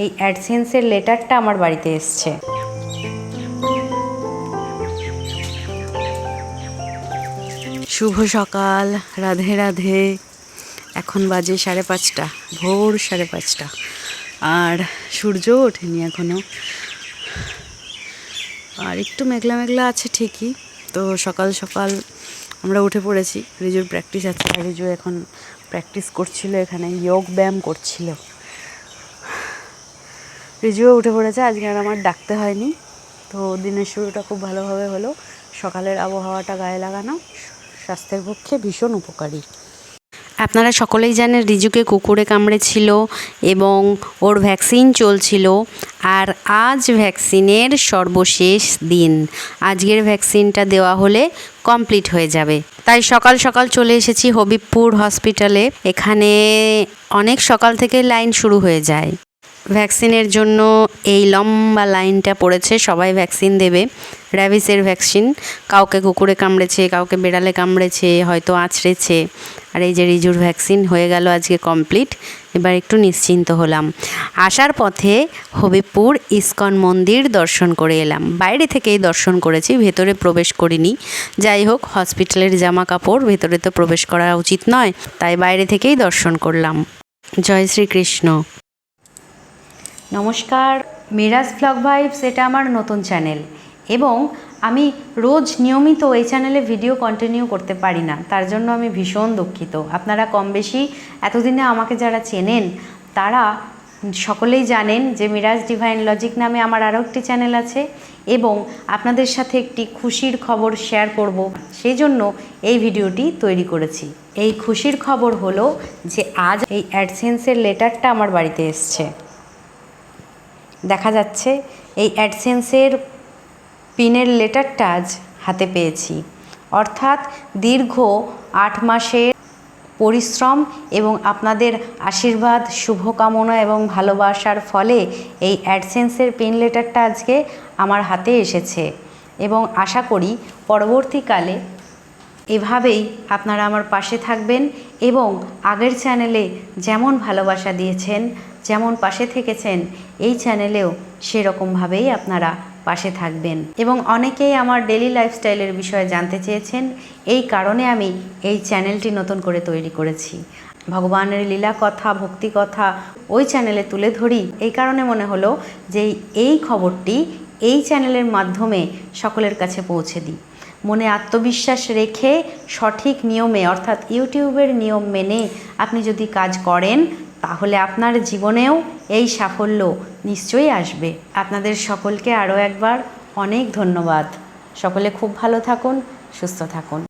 এই অ্যাডসেন্সের লেটারটা আমার বাড়িতে এসছে। শুভ সকাল, রাধে রাধে। এখন বাজে সাড়ে পাঁচটা, ভোর সাড়ে পাঁচটা। আর সূর্য ওঠেনি এখনও আর একটু মেঘলা মেঘলা আছে ঠিকই, তো সকাল সকাল আমরা উঠে পড়েছি। রিজুর প্র্যাকটিস আছে। রিজু এখন প্র্যাকটিস করছিল এখানে, যোগ ব্যায়াম করছিল। রিজুও উঠে পড়েছে, আজকে আর আমার ডাকতে হয়নি। তো দিনের শুরুটা খুব ভালোভাবে হলো। সকালের আবহাওয়াটা গায়ে লাগানো, স্বাস্থ্যের পক্ষে ভীষণ উপকারী। আপনারা সকলেই জানেন রিজুকে কুকুরে কামড়েছিল এবং ওর ভ্যাকসিন চলছিল। আর আজ ভ্যাকসিনের সর্বশেষ দিন। আজকের ভ্যাকসিনটা দেওয়া হলে কমপ্লিট হয়ে যাবে। তাই সকাল সকাল চলে এসেছি হবিবপুর হসপিটালে। এখানে অনেক সকাল থেকে লাইন শুরু হয়ে যায়। ভ্যাকসিনের জন্য এই লম্বা লাইনটা পড়েছে, সবাই ভ্যাকসিন দেবে। র্যাবিসের ভ্যাকসিন, কাউকে কুকুরে কামড়েছে, কাউকে বেড়ালে কামড়েছে, হয়তো আছড়েছে আর এই যে রিজুর ভ্যাকসিন হয়ে গেল আজকে কমপ্লিট, এবার একটু নিশ্চিন্ত হলাম। আসার পথে হবিবপুর ইস্কন মন্দির দর্শন করে এলাম। বাইরে থেকেই দর্শন করেছি, ভেতরে প্রবেশ করিনি। যাই হোক, হসপিটালের জামা কাপড় ভেতরে তো প্রবেশ করা উচিত নয়, তাই বাইরে থেকেই দর্শন করলাম। জয় শ্রীকৃষ্ণ। নমস্কার, মিরাজ ব্লগ ভাইবস এটা আমার নতুন চ্যানেল এবং আমি রোজ নিয়মিত এই চ্যানেলে ভিডিও কন্টিনিউ করতে পারি না, তার জন্য আমি ভীষণ দুঃখিত। আপনারা কম বেশি এতদিনে আমাকে যারা চেনেন, তারা সকলেই জানেন যে মিরাজ ডিভাইন লজিক নামে আমার আরও একটি চ্যানেল আছে এবং আপনাদের সাথে একটি খুশির খবর শেয়ার করব, সেই জন্য এই ভিডিওটি তৈরি করেছি। এই খুশির খবর হলো যে আজ এই অ্যাডসেন্সের লেটারটা আমার বাড়িতে এসছে। দেখা যাচ্ছে, এই অ্যাডসেন্সের পিনের লেটারটা আজ হাতে পেয়েছি। অর্থাৎ দীর্ঘ আট মাসের পরিশ্রম এবং আপনাদের আশীর্বাদ, শুভকামনা এবং ভালোবাসার ফলে এই অ্যাডসেন্সের পিন লেটারটা আজকে আমার হাতে এসেছে এবং আশা করি পরবর্তীকালে এভাবেই আপনারা আমার পাশে থাকবেন এবং আগের চ্যানেলে যেমন ভালোবাসা দিয়েছেন যেমন পাশে থেকেছেন, এই চ্যানেলেও সেরকমভাবেই আপনারা পাশে থাকবেন। এবং অনেকেই আমার ডেলি লাইফস্টাইলের বিষয়ে জানতে চেয়েছেন, এই কারণে আমি এই চ্যানেলটি নতুন করে তৈরি করেছি। ভগবানের লীলা কথা, ভক্তি কথা ওই চ্যানেলে তুলে ধরি, এই কারণে মনে হলো যে এই খবরটি এই চ্যানেলের মাধ্যমে সকলের কাছে পৌঁছে দিই। মনে আত্মবিশ্বাস রেখে সঠিক নিয়মে, অর্থাৎ ইউটিউবের নিয়ম মেনে আপনি যদি কাজ করেন তাহলে আপনার জীবনেও এই সাফল্য নিশ্চয়ই আসবে। আপনাদের সকলকে আরও একবার অনেক ধন্যবাদ। সকলে খুব ভালো থাকুন, সুস্থ থাকুন।